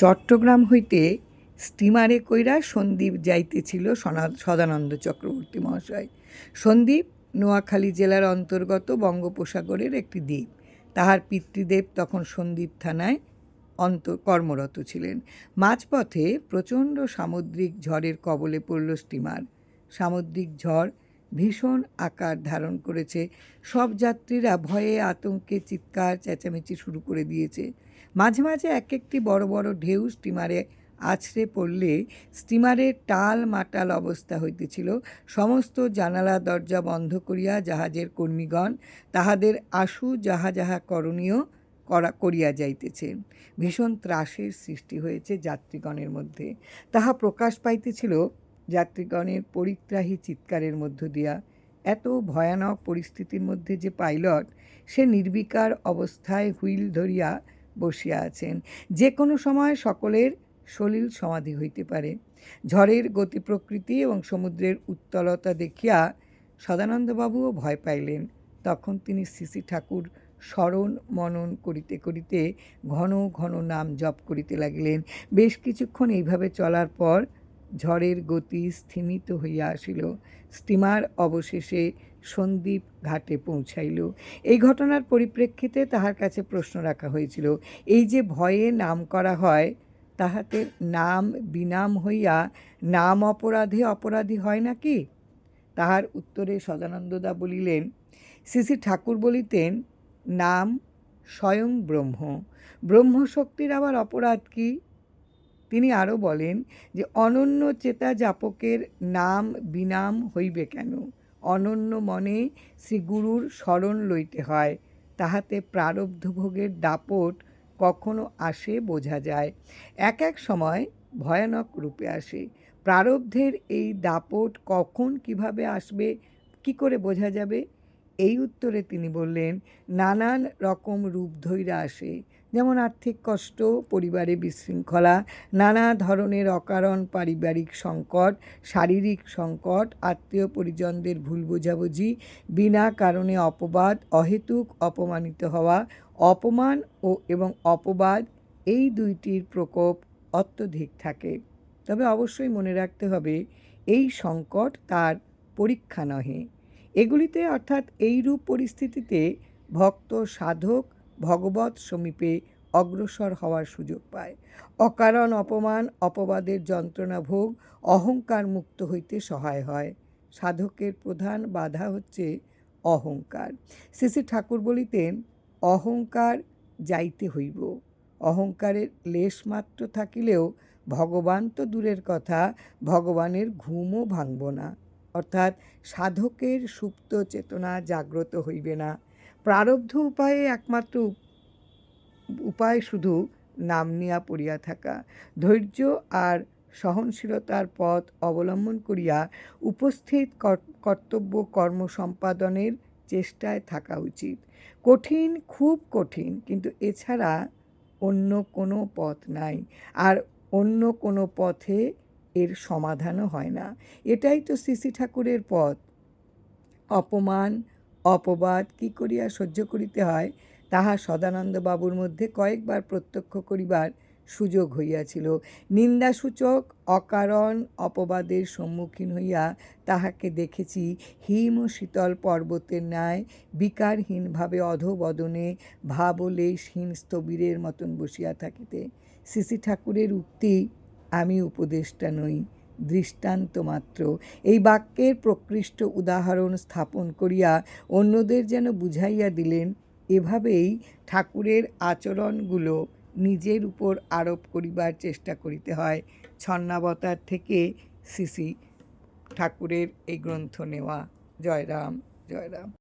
চট্টগ্রাম হইতে স্টিমারে কইরা সন্দীপ যাইতেছিল সদানন্দ চক্রবর্তী মহাশয়। সন্দীপ নোয়াখালী জেলার অন্তর্গত বঙ্গোপসাগরের একটি দ্বীপ। তাহার পিতৃদেব তখন সন্দীপ থানায় অন্ত, কর্মরত ছিলেন। মাঝপথে প্রচণ্ড সামুদ্রিক ঝড়ের কবলে পড়ল স্টিমার। সামুদ্রিক ঝড় ভীষণ আকার ধারণ করেছে। সব যাত্রীরা ভয়ে আতঙ্কে চিৎকার, চেঁচামেচি শুরু করে দিয়েছে। মাঝে মাঝে এক একটি বড় বড় ঢেউ স্টিমারে আছড়ে পড়লে স্টিমারের টাল মাটাল অবস্থা হইতেছিল। সমস্ত জানালা, দরজা বন্ধ করিয়া জাহাজের কর্মীগণ তাহাদের আশু যাহা যাহা করণীয় করা, করিয়া যাইতেছে। ভীষণ ত্রাসের সৃষ্টি হয়েছে যাত্রীগণের মধ্যে। তাহা প্রকাশ পাইতেছিল যাত্রীগণের পরিত্রাহী চিৎকারের মধ্য দিয়া, এত ভয়ানক পরিস্থিতির মধ্যে যে পাইলট, সে নির্বিকার অবস্থায় হুইল ধরিয়া বসিয়া আছেন। যে কোনো সময় সকলের সলিল সমাধি হইতে পারে। ঝড়ের গতি প্রকৃতি এবং সমুদ্রের উত্তলতা দেখিয়া সদানন্দবাবুও ভয় পাইলেন। তখন তিনি শ্রী ঠাকুর স্মরণ মনন করিতে করিতে ঘন ঘন নাম জপ করিতে লাগিলেন। বেশ কিছুক্ষণ এইভাবে চলার পর ঝড়ের গতি স্থিমিত হইয়া আসিল। স্টিমার অবশেষে সন্দীপ ঘাটে পৌঁছাইল। এই ঘটনার পরিপ্রেক্ষিতে তাহার কাছে প্রশ্ন রাখা হয়েছিল, এই যে ভয়ে নাম করা হয়, তাহাতে নাম বিনাম হইয়া নাম অপরাধে অপরাধী হয় নাকি? তাহার উত্তরে সদানন্দদা বলিলেন, শ্রী ঠাকুর বলিতেন, নাম স্বয়ং ব্রহ্ম। ব্রহ্মশক্তির আবার অপরাধ কি? তিনি আরও বলেন যে, অনন্য চেতা জাপকের নাম বিনাম হইবে কেন? অনন্য মনে শ্রীগুরুর স্মরণ লইতে হয়, তাহাতে প্রারব্ধ ভোগের দাপট কখনো আসে বোঝা যায়। এক এক সময় ভয়ানক রূপে আসে। প্রারব্ধের এই দাপট কখন কীভাবে আসবে, কি করে বোঝা যাবে? এই উত্তরে তিনি বললেন, নানান রকম রূপ ধৈরা আসে, যেমন আর্থিক কষ্ট, পরিবারে বিশৃঙ্খলা, নানা ধরনের অকারণ, পারিবারিক সংকট, শারীরিক সংকট, আত্মীয় পরিজনদের ভুল বোঝাবুঝি, বিনা কারণে অপবাদ, অহেতুক, অপমানিত হওয়া, অপমান ও এবং অপবাদ, এই দুইটির প্রকোপ অত্যধিক থাকে। তবে অবশ্যই মনে রাখতে হবে, এই সংকট তার পরীক্ষা নহে। এগুলিতে অর্থাৎ এইরূপ পরিস্থিতিতে ভক্ত সাধক ভগবত সমীপে অগ্রসর হওয়ার সুযোগ পায়। অকারণ অপমান, অপবাদের যন্ত্রণা ভোগ, অহংকার মুক্ত হইতে সহায় হয়। সাধকের প্রধান বাধা হচ্ছে অহংকার। শ্রী ঠাকুর বলিতেন, অহংকার যাইতে হইব। অহংকারের লেশমাত্র থাকিলেও ভগবান তো দূরের কথা, ভগবানের ঘুমও ভাঙব না। অর্থাৎ সাধকের সুপ্ত চেতনা জাগ্রত হইবে না। প্রারব্ধ উপায়ে একমাত্র উপায় শুধু নাম নিয়া পড়িয়া থাকা। ধৈর্য আর সহনশীলতার পথ অবলম্বন করিয়া উপস্থিত কর্তব্য কর্ম সম্পাদনের চেষ্টায় থাকা উচিত। কঠিন খুব কঠিন, কিন্তু এছাড়া অন্য কোনো পথ নাই। আর অন্য কোনো পথে এর সমাধানও হয় না। এটাই তো শ্রী ঠাকুরের পথ। অপমান, অপবাদ কি করিয়া সহ্য করিতে হয়, তাহা সদানন্দ বাবুর মধ্যে কয়েকবার প্রত্যক্ষ করিবার সুযোগ হইয়াছিল। নিন্দাসূচক, অকারণ, অপবাদের সম্মুখীন হইয়া তাহাকে দেখেছি হিম ও শীতল পর্বতের ন্যায় বিকারহীনভাবে অধবদনে ভাবলেশহীন স্থবিরের মতন বসিয়া থাকিতে। শ্রী ঠাকুরের উক্তি আমি উপদেষ্টা নই দৃষ্টান্ত মাত্র এই বাক্যের প্রকৃষ্ট উদাহরণ স্থাপন করিয়া অন্যদের যেন বুঝাইয়া দিলেন, এভাবেই ঠাকুরের আচরণগুলো নিজের উপর আরোপ করিবার চেষ্টা করিতে হয়। ছন্নাবতার থেকে শ্রী ঠাকুরের এই গ্রন্থ নেওয়া। জয়রাম জয়রাম।